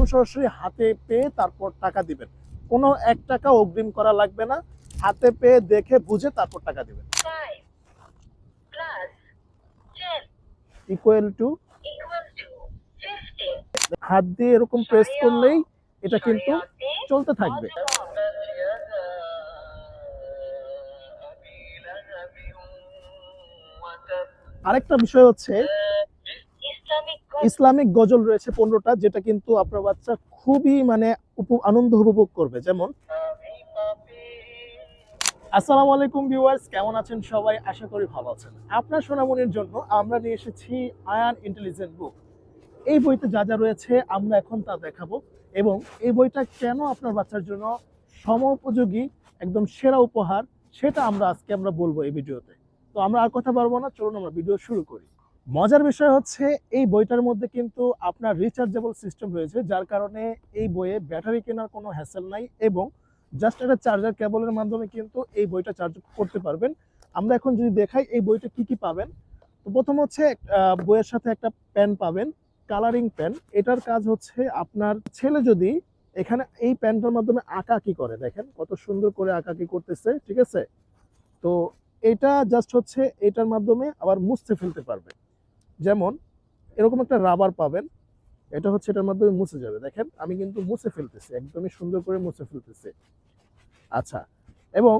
একদম সরাসরি হাতে পেয়ে তারপর টাকা দিবেন। কোনো এক টাকা অগ্রিম করা লাগবে না। হাতে পেয়ে দেখে বুঝে তারপর টাকা দিবেন। Equal to. হাত দিয়ে এরকম প্রেস করলেই এটা কিন্তু চলতে থাকবে। আরেকটা বিষয় হচ্ছে ইসলামিক গজল। রয়েছে পনেরোটা, যেটা কিন্তু আপনার বাচ্চা খুবই মানে আনন্দ উপভোগ করবে। যেমন, আসসালামু আলাইকুম ভিউয়ার্স কেমন আছেন সবাই? আশা করি ভালো আছেন। আপনার সোনামনির জন্য আমরা নিয়ে এসেছি আয়ান ইন্টেলিজেন্ট বুক এই বইতে যা যা রয়েছে আমরা এখন তা দেখাবো এবং এই বইটা কেন আপনার বাচ্চার জন্য সমোপযোগী একদম সেরা উপহার, সেটা আমরা আজকে আমরা বলব এই ভিডিওতে। তো আমরা আর কথা পারব না, চলুন আমরা ভিডিও শুরু করি। মজার বিষয় হচ্ছে, এই বইটার মধ্যে কিন্তু আপনার রিচার্জেবল সিস্টেম রয়েছে, যার কারণে এই বইয়ে ব্যাটারি কেনার কোনো হ্যাসেল নাই এবং জাস্ট একটা চার্জার কেবলের মাধ্যমে কিন্তু এই বইটা চার্জ করতে পারবেন। আমরা এখন যদি দেখাই এই বইটা কি কি পাবেন, তো প্রথম হচ্ছে বইয়ের সাথে একটা পেন পাবেন কালারিং পেন এটার কাজ হচ্ছে আপনার ছেলে যদি এখানে এই পেনটার মাধ্যমে আঁকাকি করে, দেখেন কত সুন্দর করে আঁকাকি করতেছে, ঠিক আছে? তো এটা জাস্ট হচ্ছে এটার মাধ্যমে আবার মুছতে ফেলতে পারবে। যেমন এরকম একটা রাবার পাবেন, এটা হচ্ছে এটার মাধ্যমে মুছে যাবে। দেখেন, আমি কিন্তু মুছে ফেলতেছি, একদমই সুন্দর করে মুছে ফেলতেছি। আচ্ছা এবং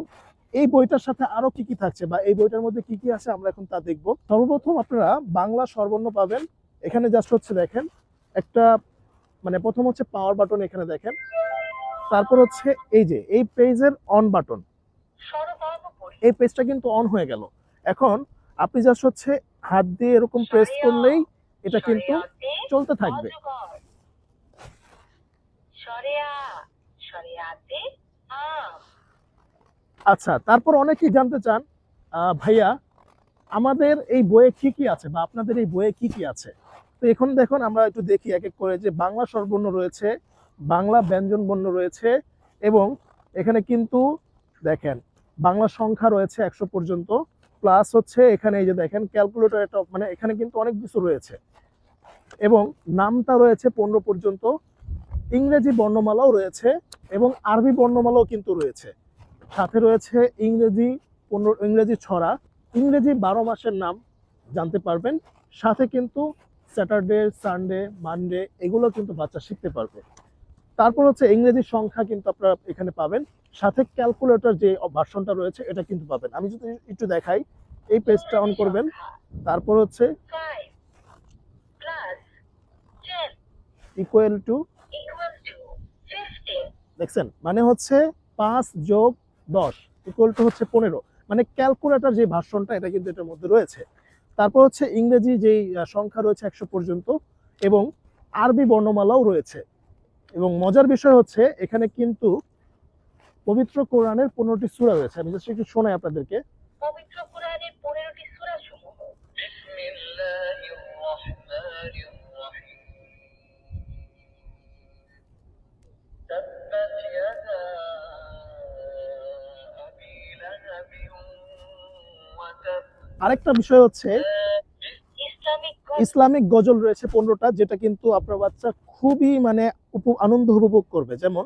এই বইটার সাথে আরও কি কি থাকছে বা এই বইটার মধ্যে কি কি আছে আমরা এখন তা দেখব। সর্বপ্রথম আপনারা বাংলা সর্বর্ণ পাবেন। এখানে জাস্ট হচ্ছে দেখেন, একটা মানে প্রথম হচ্ছে পাওয়ার বাটন এখানে দেখেন। তারপর হচ্ছে এই যে, এই পেজের অন বাটন এই পেজটা কিন্তু অন হয়ে গেল। এখন আপনি জাস্ট হচ্ছে হাত দিয়ে এরকম প্রেস করলেই এটা কিন্তু চলতে থাকবে। আচ্ছা তারপর অনেকেই জানতে চান ভাইয়া আমাদের এই বইয়ে কি কি আছে বা আপনাদের এই বইয়ে কি কি আছে? তো এখন দেখুন আমরা একটু দেখি এক এক করে যে বাংলা স্বরবর্ণ রয়েছে বাংলা ব্যঞ্জন বর্ণ রয়েছে এবং এখানে কিন্তু দেখেন বাংলা সংখ্যা রয়েছে একশো পর্যন্ত। প্লাস হচ্ছে এখানে এই যে দেখেন ক্যালকুলেটর একটা মানে এখানে কিন্তু অনেক কিছু রয়েছে। এবং নামটা রয়েছে পনেরো পর্যন্ত, ইংরেজি বর্ণমালাও রয়েছে এবং আরবি বর্ণমালাও কিন্তু রয়েছে। সাথে রয়েছে ইংরেজি পনেরো, ইংরেজি ছড়া, ইংরেজি বারো মাসের নাম জানতে পারবেন। সাথে কিন্তু স্যাটারডে সানডে মানডে এগুলো কিন্তু বাচ্চা শিখতে পারবে। তারপর হচ্ছে ইংরেজি সংখ্যা কিন্তু আপনারা এখানে পাবেন। সাথে ক্যালকুলেটর যে ভার্সনটা রয়েছে, এটা কিন্তু পাবেন। আমি যদি একটু দেখাই, এই পেজটা অন করবেন। তারপর হচ্ছে ইকুয়াল টু. দেখছেন? মানে হচ্ছে পাঁচ যোগ দশ ইকুয়াল টু হচ্ছে পনেরো। মানে ক্যালকুলেটর যে ভার্সনটা এটা কিন্তু এটার মধ্যে রয়েছে। তারপর হচ্ছে ইংরেজি যেই সংখ্যা রয়েছে একশো পর্যন্ত, এবং আরবি বর্ণমালাও রয়েছে। এবং মজার বিষয় হচ্ছে এখানে কিন্তু পবিত্র কোরআনের পনেরোটি সুরা রয়েছে। আমি জাস্ট একটু শোনাই আপনাদেরকে। আরেকটা বিষয় হচ্ছে ইসলামিক গজল। রয়েছে পনেরোটা যেটা কিন্তু আপনার বাচ্চা খুবই মানে আনন্দ উপভোগ করবে। যেমন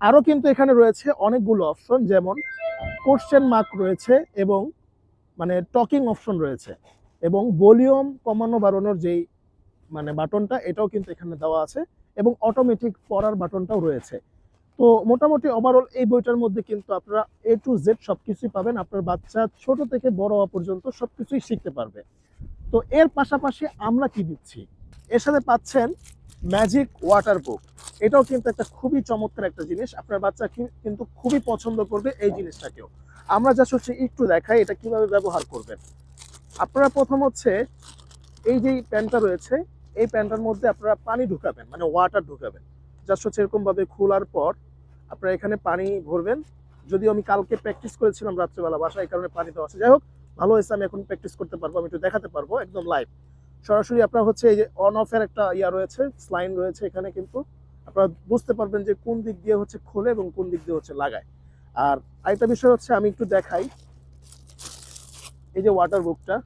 আরও কিন্তু এখানে রয়েছে অনেকগুলো অপশন যেমন কোশ্চেন মার্ক রয়েছে এবং মানে টকিং অপশন রয়েছে এবং ভলিউম কমানো বাড়ানোর যেই মানে বাটনটা এটাও কিন্তু এখানে দেওয়া আছে এবং অটোমেটিক পড়ার বাটনটাও রয়েছে। তো মোটামুটি ওভারঅল এই বইটার মধ্যে কিন্তু আপনারা এ টু জেড সব কিছুই পাবেন। আপনার বাচ্চা ছোট থেকে বড় হওয়া পর্যন্ত সব কিছুই শিখতে পারবে। তো এর পাশাপাশি আমরা কি দিচ্ছি? এর সাথে পাচ্ছেন ম্যাজিক ওয়াটার বুক এটাও কিন্তু একটা খুবই চমৎকার একটা জিনিস। আপনার বাচ্চা কিন্তু খুবই পছন্দ করবে এই জিনিসটাকেও। আমরা জাস্ট হচ্ছে একটু দেখাই এটা কীভাবে ব্যবহার করবেন। আপনারা প্রথম হচ্ছে এই যে প্যানটা রয়েছে, এই প্যানটার মধ্যে আপনারা পানি ঢুকাবেন মানে ওয়াটার ঢুকাবেন। জাস্ট হচ্ছে এরকম ভাবে খোলার পর আপনারা এখানে পানি ভরবেন। যদিও আমি কালকে প্র্যাকটিস করেছিলাম রাত্রেবেলা বাসায়, এই কারণে পানি দেওয়া আছে। যাই হোক ভালো হয়েছে, আমি এখন প্র্যাকটিস করতে পারব, আমি একটু দেখাতে পারব একদম লাইভ সরাসরি আপনার হচ্ছে এই যে অন অফের একটা ইয়া রয়েছে স্লাইন রয়েছে এখানে কিন্তু। আপনারা বুঝতে পারবেন যে কোন দিক দিয়ে হচ্ছে খোলে এবং কোন দিক দিয়ে হচ্ছে লাগায়। আর আরেকটা বিষয় হচ্ছে, আমি একটু দেখাই। এই যে ওয়াটার বুকটা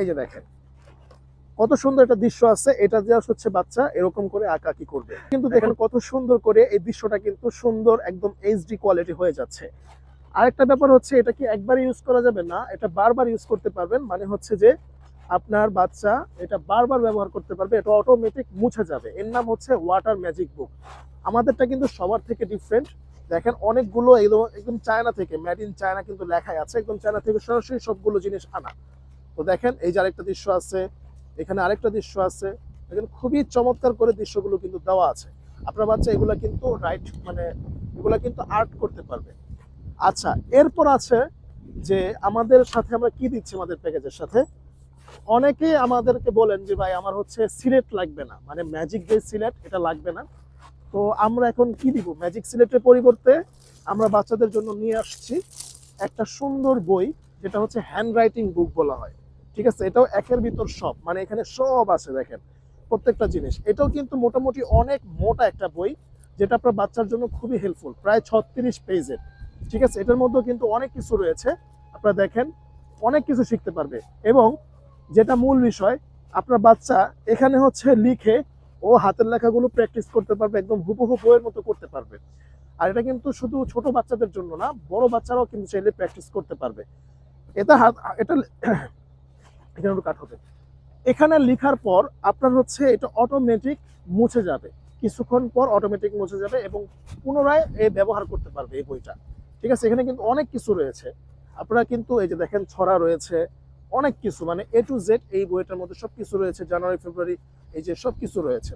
এই যে দেখেন। কত সুন্দর একটা দৃশ্য আছে এটা জাস্ট হচ্ছে বাচ্চা এরকম করে আঁকা আঁকাকি করবে। কিন্তু দেখেন কত সুন্দর করে এই দৃশ্যটা কিন্তু সুন্দর একদম এইচডি কোয়ালিটি হয়ে যাচ্ছে। আরেকটা ব্যাপার হচ্ছে এটা কি একবার ইউজ করা যাবে? না এটা বারবার ইউজ করতে পারবেন। মানে হচ্ছে যে আপনার বাচ্চা এটা বারবার ব্যবহার করতে পারবে এটা অটোমেটিক মুছে যাবে। এর নাম হচ্ছে ওয়াটার ম্যাজিক বুক আমাদেরটা কিন্তু সবার থেকে ডিফারেন্ট দেখেন অনেকগুলো একদম একদম চায়না থেকে মেড ইন চায়না কিন্তু লেখাই আছে। একদম চায়না থেকে সরাসরি সবগুলো জিনিস আনা। তো দেখেন এই যে আরেকটা দৃশ্য আছে এখানে আরেকটা দৃশ্য আছে। এখানে খুবই চমৎকার করে দৃশ্যগুলো কিন্তু দেওয়া আছে। আপনার বাচ্চা এগুলা কিন্তু রাইট মানে এগুলা কিন্তু আর্ট করতে পারবে। আচ্ছা এরপর আছে যে আমাদের সাথে আমরা কি দিচ্ছি আমাদের প্যাকেজের সাথে? অনেকে আমাদেরকে বলেন যে, ভাই, আমার হচ্ছে সিলেট লাগবে না। মানে ম্যাজিক যে সিলেট, এটা লাগবে না। তো আমরা এখন কি দিব? ম্যাজিক সিলেটের পরিবর্তে আমরা বাচ্চাদের জন্য নিয়ে আসছি একটা সুন্দর বই, যেটা হচ্ছে হ্যান্ড রাইটিং বুক বলা হয়। ঠিক আছে? এটাও একের ভিতর সব। মানে এখানে সব আছে দেখেন, প্রত্যেকটা জিনিস। এটাও কিন্তু মোটামুটি অনেক মোটা একটা বই, যেটা আপনার বাচ্চার জন্য খুবই হেল্পফুল প্রায় ছত্রিশ পেজের ঠিক আছে? এটার মধ্যেও কিন্তু অনেক কিছু রয়েছে। আপনারা দেখেন, অনেক কিছু শিখতে পারবে। এবং যেটা মূল বিষয়, আপনার বাচ্চা এখানে হচ্ছে লিখে ও হাতের লেখাগুলো প্র্যাকটিস করতে পারবে, একদম হুবহু বইয়ের মতো করতে পারবে। আর এটা কিন্তু শুধু ছোট বাচ্চাদের জন্য না, বড় বাচ্চারাও কিন্তু চাইলে প্র্যাকটিস করতে পারবে। এটা হাত, এটা এখানে কাট হবে। এখানে লেখার পর আপনার হচ্ছে এটা অটোমেটিক মুছে যাবে। কিছুক্ষণ পর অটোমেটিক মুছে যাবে এবং পুনরায় এ ব্যবহার করতে পারবে এই বইটা। ঠিক আছে? এখানে কিন্তু অনেক কিছু রয়েছে। আপনারা কিন্তু এই যে দেখেন ছড়া রয়েছে, অনেক কিছু। মানে এ টু জেড এই বইটার মধ্যে সব কিছু রয়েছে। জানুয়ারি, ফেব্রুয়ারি এই যে সব কিছু রয়েছে।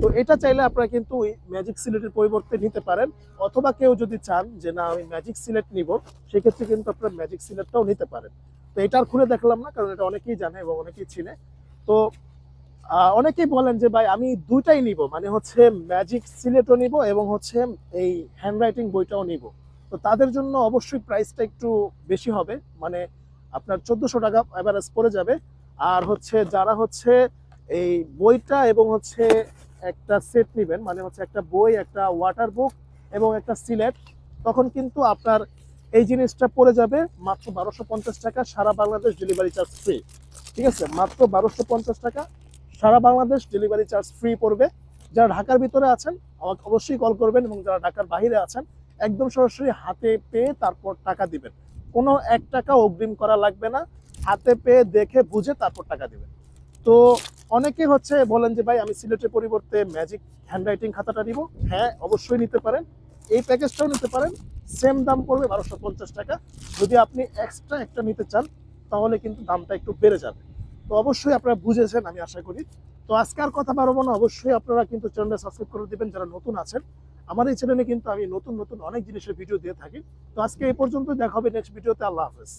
তো এটা চাইলে আপনারা কিন্তু ওই ম্যাজিক সিলেটের পরিবর্তে নিতে পারেন। অথবা কেউ যদি চান যে, না, আমি ম্যাজিক সিলেট নিব, সেক্ষেত্রে কিন্তু আপনারা ম্যাজিক সিলেটটাও নিতে পারেন। তো এটা খুলে দেখলাম না, কারণ এটা অনেকেই জানে এবং অনেকেই চিনে। তো অনেকেই বলেন যে, ভাই, আমি দুইটাই নিব। মানে হচ্ছে ম্যাজিক সিলেটও নিব এবং হচ্ছে এই হ্যান্ড রাইটিং বইটাও নিব। তো তাদের জন্য অবশ্যই প্রাইসটা একটু বেশি হবে। মানে আপনার চোদ্দোশো টাকা অ্যাভারেজ পড়ে যাবে। আর হচ্ছে যারা হচ্ছে এই বইটা এবং হচ্ছে একটা সেট নেবেন মানে হচ্ছে একটা বই, একটা ওয়াটার বুক এবং একটা সিলেট, তখন কিন্তু আপনার এই জিনিসটা পড়ে যাবে মাত্র বারোশো পঞ্চাশ টাকা, সারা বাংলাদেশ ডেলিভারি চার্জ ফ্রি ঠিক আছে? মাত্র বারোশো পঞ্চাশ টাকা, সারা বাংলাদেশ ডেলিভারি চার্জ ফ্রি পড়বে। যারা ঢাকার ভিতরে আছেন, আমাকে অবশ্যই কল করবেন এবং যারা ঢাকার বাইরে আছেন, একদম সরাসরি হাতে পেয়ে তারপর টাকা দিবেন। কোনো এক টাকা অগ্রিম করা লাগবে না। হাতে পেয়ে, দেখে, বুঝে তারপর টাকা দিবেন। তো অনেকে হচ্ছে বলেন যে, ভাই, আমি সিলেটের পরিবর্তে ম্যাজিক হ্যান্ডরাইটিং খাতাটা নিব। হ্যাঁ অবশ্যই নিতে পারেন। এই প্যাকেজটাও নিতে পারেন। সেম দাম পড়বে বারোশো পঞ্চাশ টাকা। যদি আপনি এক্সট্রা একটা নিতে চান, তাহলে কিন্তু দামটা একটু বেড়ে যাবে। তো অবশ্যই আপনারা বুঝেছেন, আমি আশা করি। তো আজকে আর কথা বারবো না, অবশ্যই আপনারা কিন্তু চ্যানেলে সাবস্ক্রাইব করে দেবেন যারা নতুন আছেন। আমার এই চ্যানেলে কিন্তু আমি নতুন নতুন অনেক জিনিসের ভিডিও দিয়ে থাকি। তো আজকে এই পর্যন্ত দেখা হবে নেক্সট ভিডিওতে আল্লাহ হাফেজ।